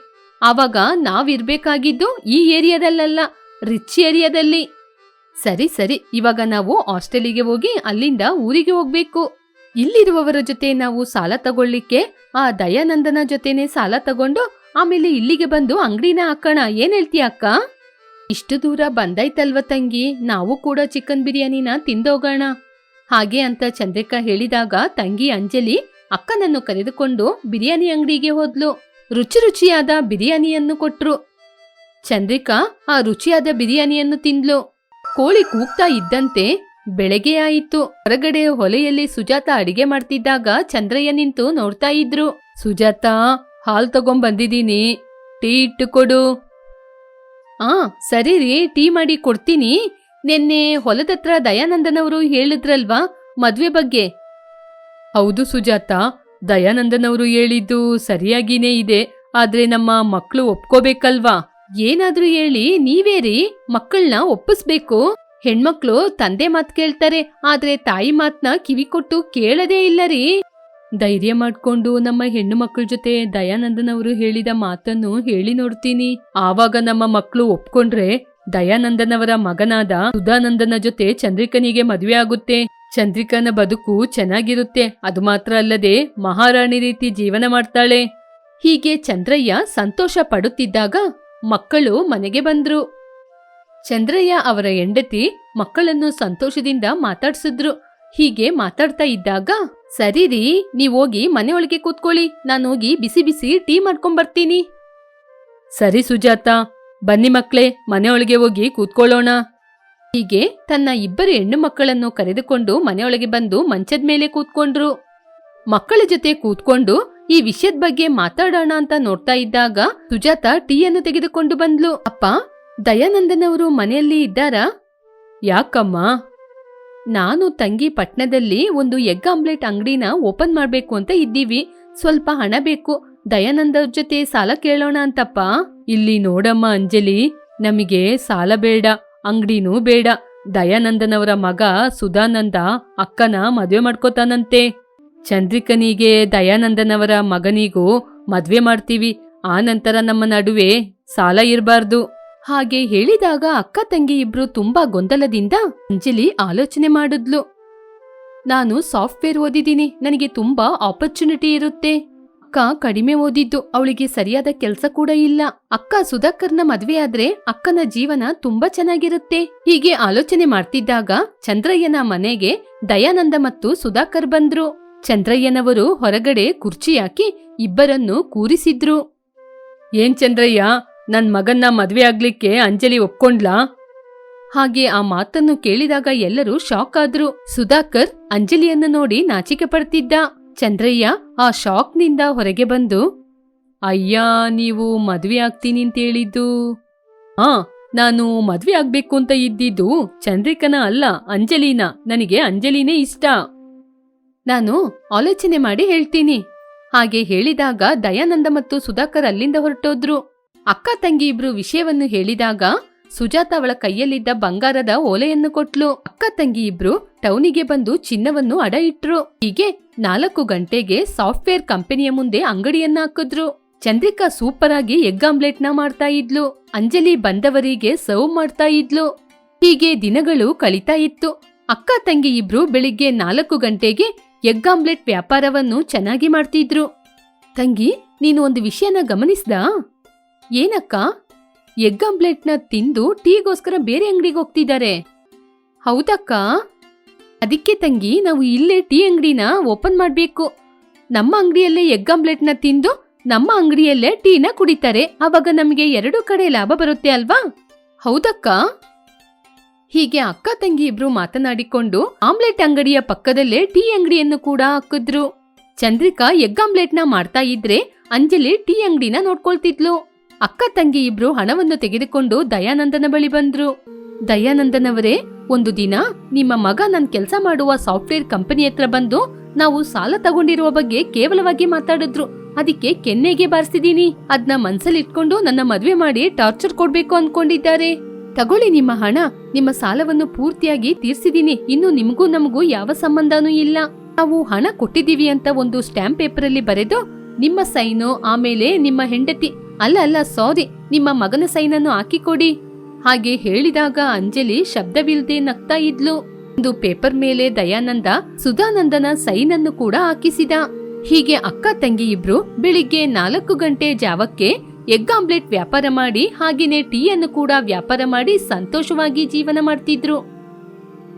ಆವಾಗ ನಾವಿರ್ಬೇಕಾಗಿದ್ದು ಈ ಏರಿಯಾದಲ್ಲಲ್ಲ, ರಿಚ್ ಏರಿಯಾದಲ್ಲಿ. ಸರಿ ಸರಿ, ಇವಾಗ ನಾವು ಹಾಸ್ಟೆಲಿಗೆ ಹೋಗಿ ಅಲ್ಲಿಂದ ಊರಿಗೆ ಹೋಗ್ಬೇಕು. ಇಲ್ಲಿರುವವರ ಜೊತೆ ನಾವು ಸಾಲ ತಗೊಳ್ಳಿಕ್ಕೆ ಆ ದಯಾನಂದನ ಜೊತೆನೆ ಸಾಲ ತಗೊಂಡು ಆಮೇಲೆ ಇಲ್ಲಿಗೆ ಬಂದು ಅಂಗಡಿನ ಹಾಕೋಣ. ಏನ್ ಹೇಳ್ತೀಯ ಅಕ್ಕ? ಇಷ್ಟು ದೂರ ಬಂದಾಯ್ತಲ್ವ ತಂಗಿ? ನಾವು ಕೂಡ ಚಿಕನ್ ಬಿರಿಯಾನಿನ ತಿಂದೋಗೋಣ. ಹಾಗೆ ಅಂತ ಚಂದ್ರಿಕಾ ಹೇಳಿದಾಗ ತಂಗಿ ಅಂಜಲಿ ಅಕ್ಕನನ್ನು ಕರೆದುಕೊಂಡು ಬಿರಿಯಾನಿ ಅಂಗಡಿಗೆ ಹೋದ್ಲು. ರುಚಿ ರುಚಿಯಾದ ಬಿರಿಯಾನಿಯನ್ನು ಕೊಟ್ರು. ಚಂದ್ರಿಕಾ ಆ ರುಚಿಯಾದ ಬಿರಿಯಾನಿಯನ್ನು ತಿಂದ್ಲು. ಕೋಳಿ ಕೂಗ್ತಾ ಇದ್ದಂತೆ ಬೆಳಗ್ಗೆ ಆಯಿತು. ಹೊರಗಡೆ ಹೊಲೆಯಲ್ಲಿ ಸುಜಾತ ಅಡಿಗೆ ಮಾಡ್ತಿದ್ದಾಗ ಚಂದ್ರಯ್ಯ ನಿಂತು ನೋಡ್ತಾ ಇದ್ರು. ಸುಜಾತ, ಹಾಲ್ ತಗೊಂಬಂದಿದೀನಿ ಟೀ ಇಟ್ಟು ಕೊಡು ಆ, ಸರಿ ರೀ, ಟೀ ಮಾಡಿ ಕೊಡ್ತೀನಿ. ನಿನ್ನೆ ಹೊಲದತ್ರ ದಯಾನಂದನವರು ಹೇಳಿದ್ರಲ್ವಾ, ಮದ್ವೆ ಬಗ್ಗೆ? ಹೌದು ಸುಜಾತ, ದಯಾನಂದನವರು ಹೇಳಿದ್ದು ಸರಿಯಾಗಿನೇ ಇದೆ. ಆದ್ರೆ ನಮ್ಮ ಮಕ್ಕಳು ಒಪ್ಕೋಬೇಕಲ್ವಾ? ಏನಾದ್ರೂ ಹೇಳಿ, ನೀವೇ ರೀ ಮಕ್ಕಳನ್ನ ಒಪ್ಪಿಸ್ಬೇಕು. ಹೆಣ್ಮಕ್ಳು ತಂದೆ ಮಾತ್ ಕೇಳ್ತಾರೆ, ಆದ್ರೆ ತಾಯಿ ಮಾತ್ನ ಕಿವಿ ಕೊಟ್ಟು ಕೇಳದೇ ಇಲ್ಲ ರೀ. ಧೈರ್ಯ ಮಾಡ್ಕೊಂಡು ನಮ್ಮ ಹೆಣ್ಣು ಮಕ್ಕಳ ಜೊತೆ ದಯಾನಂದನವರು ಹೇಳಿದ ಮಾತನ್ನು ಹೇಳಿ ನೋಡ್ತೀನಿ. ಆವಾಗ ನಮ್ಮ ಮಕ್ಕಳು ಒಪ್ಕೊಂಡ್ರೆ ದಯಾನಂದನವರ ಮಗನಾದ ಸುಧಾನಂದನ ಜೊತೆ ಚಂದ್ರಿಕನಿಗೆ ಮದುವೆ ಆಗುತ್ತೆ. ಚಂದ್ರಿಕನ ಬದುಕು ಚೆನ್ನಾಗಿರುತ್ತೆ, ಅದು ಮಾತ್ರ ಅಲ್ಲದೆ ಮಹಾರಾಣಿ ರೀತಿ ಜೀವನ ಮಾಡ್ತಾಳೆ. ಹೀಗೆ ಚಂದ್ರಯ್ಯ ಸಂತೋಷ ಪಡುತ್ತಿದ್ದಾಗ ಮಕ್ಕಳು ಮನೆಗೆ ಬಂದ್ರು. ಚಂದ್ರಯ್ಯ ಅವರ ಹೆಂಡತಿ ಮಕ್ಕಳನ್ನು ಸಂತೋಷದಿಂದ ಮಾತಾಡ್ಸಿದ್ರು. ಹೀಗೆ ಮಾತಾಡ್ತಾ ಇದ್ದಾಗ, ಸರಿ ರೀ ನೀವೋಗಿ ಮನೆಯೊಳಗೆ ಕೂತ್ಕೊಳ್ಳಿ. ನಾನು ಹೋಗಿ ಬಿಸಿ ಬಿಸಿ ಟೀ ಮಾಡ್ಕೊಂಬರ್ತೀನಿ. ಸರಿ ಸುಜಾತ, ಬನ್ನಿ ಮಕ್ಕಳೇ ಮನೆಯೊಳಗೆ ಹೋಗಿ ಕೂತ್ಕೊಳ್ಳೋಣ. ಹೀಗೆ ತನ್ನ ಇಬ್ಬರು ಹೆಣ್ಣು ಮಕ್ಕಳನ್ನು ಕರೆದುಕೊಂಡು ಮನೆಯೊಳಗೆ ಬಂದು ಮಂಚದ ಮೇಲೆ ಕೂತ್ಕೊಂಡ್ರು. ಮಕ್ಕಳ ಜೊತೆ ಕೂತ್ಕೊಂಡು ಈ ವಿಷಯದ ಬಗ್ಗೆ ಮಾತಾಡೋಣ ಅಂತ ನೋಡ್ತಾ ಇದ್ದಾಗ ಸುಜಾತ ಟೀಯನ್ನು ತೆಗೆದುಕೊಂಡು ಬಂದ್ಲು. ಅಪ್ಪ ದಯಾನಂದನವರು ಮನೆಯಲ್ಲಿ ಇದ್ದಾರಾ? ಯಾಕಮ್ಮ? ನಾನು ತಂಗಿ ಪಟ್ಣದಲ್ಲಿ ಒಂದು ಎಗ್ ಆಮ್ಲೆಟ್ ಅಂಗಡಿನ ಓಪನ್ ಮಾಡ್ಬೇಕು ಅಂತ ಇದ್ದೀವಿ. ಸ್ವಲ್ಪ ಹಣ ಬೇಕು. ದಯಾನಂದ ಅವ್ರ ಜೊತೆ ಸಾಲ ಕೇಳೋಣ ಅಂತಪ್ಪ. ಇಲ್ಲಿ ನೋಡಮ್ಮ ಅಂಜಲಿ, ನಮಗೆ ಸಾಲ ಬೇಡ, ಅಂಗಡಿನೂ ಬೇಡ. ದಯಾನಂದನವರ ಮಗ ಸುಧಾನಂದ ಅಕ್ಕನ ಮದ್ವೆ ಮಾಡ್ಕೋತಾನಂತೆ. ಚಂದ್ರಿಕನಿಗೆ ದಯಾನಂದನವರ ಮಗನಿಗೂ ಮದ್ವೆ ಮಾಡ್ತೀವಿ. ಆ ನಂತರ ನಮ್ಮ ನಡುವೆ ಸಾಲ ಇರಬಾರ್ದು. ಹಾಗೆ ಹೇಳಿದಾಗ ಅಕ್ಕ ತಂಗಿ ಇಬ್ರು ತುಂಬಾ ಗೊಂದಲದಿಂದ ಅಂಜಲಿ ಆಲೋಚನೆ ಮಾಡಿದ್ಲು. ನಾನು ಸಾಫ್ಟ್ವೇರ್ ಓದಿದ್ದೀನಿ, ನನಗೆ ತುಂಬಾ ಆಪರ್ಚುನಿಟಿ ಇರುತ್ತೆ. ಅಕ್ಕ ಕಡಿಮೆ ಓದಿದ್ದು, ಅವಳಿಗೆ ಸರಿಯಾದ ಕೆಲಸ ಕೂಡ ಇಲ್ಲ. ಅಕ್ಕ ಸುಧಾಕರ್ನ ಮದ್ವೆ ಆದ್ರೆ ಅಕ್ಕನ ಜೀವನ ತುಂಬಾ ಚೆನ್ನಾಗಿರುತ್ತೆ. ಹೀಗೆ ಆಲೋಚನೆ ಮಾಡ್ತಿದ್ದಾಗ ಚಂದ್ರಯ್ಯನ ಮನೆಗೆ ದಯಾನಂದ ಮತ್ತು ಸುಧಾಕರ್ ಬಂದ್ರು. ಚಂದ್ರಯ್ಯನವರು ಹೊರಗಡೆ ಕುರ್ಚಿ ಹಾಕಿ ಇಬ್ಬರನ್ನು ಕೂರಿಸಿದ್ರು. ಏನ್ ಚಂದ್ರಯ್ಯ? ನನ್ ಮಗನ್ನ ಮದ್ವೆ ಆಗ್ಲಿಕ್ಕೆ ಅಂಜಲಿ ಒಪ್ಕೊಂಡ್ಲಾ? ಹಾಗೆ ಆ ಮಾತನ್ನು ಕೇಳಿದಾಗ ಎಲ್ಲರೂ ಶಾಕ್ ಆದ್ರು. ಸುಧಾಕರ್ ಅಂಜಲಿಯನ್ನು ನೋಡಿ ನಾಚಿಕೆ ಪಡ್ತಿದ್ದ. ಚಂದ್ರಯ್ಯ ಆ ಶಾಕ್ನಿಂದ ಹೊರಗೆ ಬಂದು, ಅಯ್ಯ, ನೀವು ಮದ್ವೆ ಆಗ್ತೀನಿ ಅಂತ ಹೇಳಿದ್ದು ಆ, ನಾನು ಮದ್ವೆ ಆಗ್ಬೇಕು ಅಂತ ಇದ್ದಿದ್ದು ಚಂದ್ರಿಕನ ಅಲ್ಲ, ಅಂಜಲಿನ. ನನಗೆ ಅಂಜಲಿನೇ ಇಷ್ಟ. ನಾನು ಆಲೋಚನೆ ಮಾಡಿ ಹೇಳ್ತೀನಿ. ಹಾಗೆ ಹೇಳಿದಾಗ ದಯಾನಂದ ಮತ್ತು ಸುಧಾಕರ್ ಅಲ್ಲಿಂದ ಹೊರಟೋದ್ರು. ಅಕ್ಕ ತಂಗಿ ಇಬ್ರು ವಿಷಯವನ್ನು ಹೇಳಿದಾಗ ಸುಜಾತ ಅವಳ ಕೈಯಲ್ಲಿದ್ದ ಬಂಗಾರದ ಓಲೆಯನ್ನು ಕೊಟ್ಲು. ಅಕ್ಕ ತಂಗಿ ಇಬ್ರು ಟೌನಿಗೆ ಬಂದು ಚಿನ್ನವನ್ನು ಅಡ ಇಟ್ರು. ಹೀಗೆ ನಾಲ್ಕು ಗಂಟೆಗೆ ಸಾಫ್ಟ್ವೇರ್ ಕಂಪನಿಯ ಮುಂದೆ ಅಂಗಡಿಯನ್ನ ಹಾಕಿದ್ರು. ಚಂದ್ರಿಕಾ ಸೂಪರ್ ಆಗಿ ಎಗ್ ಆಮ್ಲೆಟ್ನ ಮಾಡ್ತಾ ಇದ್ಲು. ಅಂಜಲಿ ಬಂದವರಿಗೆ ಸರ್ವ್ ಮಾಡ್ತಾ ಇದ್ಲು. ಹೀಗೆ ದಿನಗಳು ಕಳೀತಾ ಇತ್ತು. ಅಕ್ಕ ತಂಗಿ ಇಬ್ರು ಬೆಳಿಗ್ಗೆ ನಾಲ್ಕು ಗಂಟೆಗೆ ಎಗ್ ಆಮ್ಲೆಟ್ ವ್ಯಾಪಾರವನ್ನು ಚೆನ್ನಾಗಿ ಮಾಡ್ತಿದ್ರು. ತಂಗಿ, ನೀನು ಒಂದು ವಿಷಯನ ಗಮನಿಸ್ದಾ? ಏನಕ್ಕ? ಎಗ್ ಆಮ್ಲೆಟ್ನ ತಿಂದು ಟೀಗೋಸ್ಕರ ಬೇರೆ ಅಂಗಡಿಗೆ ಹೋಗ್ತಿದ್ದಾರೆ. ಹೌದಕ್ಕ? ಅದಕ್ಕೆ ತಂಗಿ, ನಾವು ಇಲ್ಲೇ ಟೀ ಅಂಗಡಿನ ಓಪನ್ ಮಾಡಬೇಕು. ನಮ್ಮ ಅಂಗಡಿಯಲ್ಲೇ ಎಗ್ ಆಮ್ಲೆಟ್ನ ತಿಂದು ನಮ್ಮ ಅಂಗಡಿಯಲ್ಲೇ ಟೀನ ಕುಡಿತಾರೆ. ಆವಾಗ ನಮಗೆ ಎರಡು ಕಡೆ ಲಾಭ ಬರುತ್ತೆ ಅಲ್ವಾ? ಹೌದಕ್ಕ? ಹೀಗೆ ಅಕ್ಕ, ತಂಗಿ ಇಬ್ರು ಮಾತನಾಡಿಕೊಂಡು ಆಮ್ಲೆಟ್ ಅಂಗಡಿಯ ಪಕ್ಕದಲ್ಲೇ ಟೀ ಅಂಗಡಿಯನ್ನು ಕೂಡ ಹಾಕಿದ್ರು. ಚಂದ್ರಿಕಾ ಎಗ್ ಆಮ್ಲೆಟ್ನ ಮಾಡ್ತಾ ಇದ್ರೆ ಅಂಜಲಿ ಟೀ ಅಂಗಡಿನ ನೋಡ್ಕೊಳ್ತಿದ್ಲು. ಅಕ್ಕ ತಂಗಿ ಇಬ್ರು ಹಣವನ್ನು ತೆಗೆದುಕೊಂಡು ದಯಾನಂದನ ಬಳಿ ಬಂದ್ರು. ದಯಾನಂದನವರೇ, ಒಂದು ದಿನ ನಿಮ್ಮ ಮಗ ನನ್ ಕೆಲಸ ಮಾಡುವ ಸಾಫ್ಟ್ವೇರ್ ಕಂಪನಿ ಹತ್ರ ಬಂದು ನಾವು ಸಾಲ ತಗೊಂಡಿರುವ ಬಗ್ಗೆ ಕೇವಲವಾಗಿ ಮಾತಾಡಿದ್ರು. ಅದಕ್ಕೆ ಕೆನ್ನೆಗೆ ಬಾರಿಸಿದೀನಿ ಅದ್ನ ಮನ್ಸಲ್ಲಿ ಇಟ್ಕೊಂಡು ನನ್ನ ಮದ್ವೆ ಮಾಡಿ ಟಾರ್ಚರ್ ಕೊಡ್ಬೇಕು ಅನ್ಕೊಂಡಿದ್ದಾರೆ. ತಗೊಳ್ಳಿ ನಿಮ್ಮ ಹಣ, ನಿಮ್ಮ ಸಾಲವನ್ನು ಪೂರ್ತಿಯಾಗಿ ತೀರ್ಸಿದೀನಿ ಇನ್ನು ನಿಮಗೂ ನಮಗೂ ಯಾವ ಸಂಬಂಧನೂ ಇಲ್ಲ. ನಾವು ಹಣ ಕೊಟ್ಟಿದೀವಿ ಅಂತ ಒಂದು ಸ್ಟ್ಯಾಂಪ್ ಪೇಪರ್ ಅಲ್ಲಿ ಬರೆದು ನಿಮ್ಮ ಸೈನು, ಆಮೇಲೆ ನಿಮ್ಮ ಹೆಂಡತಿ ಅಲ್ಲ ಅಲ್ಲ ಸಾರಿ ನಿಮ್ಮ ಮಗನ ಸೈನನ್ನು ಹಾಕಿಕೊಡಿ. ಹಾಗೆ ಹೇಳಿದಾಗ ಅಂಜಲಿ ಶಬ್ದವಿಲ್ಲದೆ ನಗ್ತಾ ಇದ್ಲು. ಒಂದು ಪೇಪರ್ ಮೇಲೆ ದಯಾನಂದ, ಸುಧಾನಂದನ ಸೈನನ್ನು ಕೂಡ ಹಾಕಿಸಿದ. ಹೀಗೆ ಅಕ್ಕ, ತಂಗಿ ಇಬ್ರು ಬೆಳಿಗ್ಗೆ ನಾಲ್ಕು ಗಂಟೆ ಜಾವಕ್ಕೆ ಎಗ್ ಆಮ್ಲೆಟ್ ವ್ಯಾಪಾರ ಮಾಡಿ, ಹಾಗೇನೆ ಟೀಯನ್ನು ಕೂಡ ವ್ಯಾಪಾರ ಮಾಡಿ ಸಂತೋಷವಾಗಿ ಜೀವನ ಮಾಡ್ತಿದ್ರು.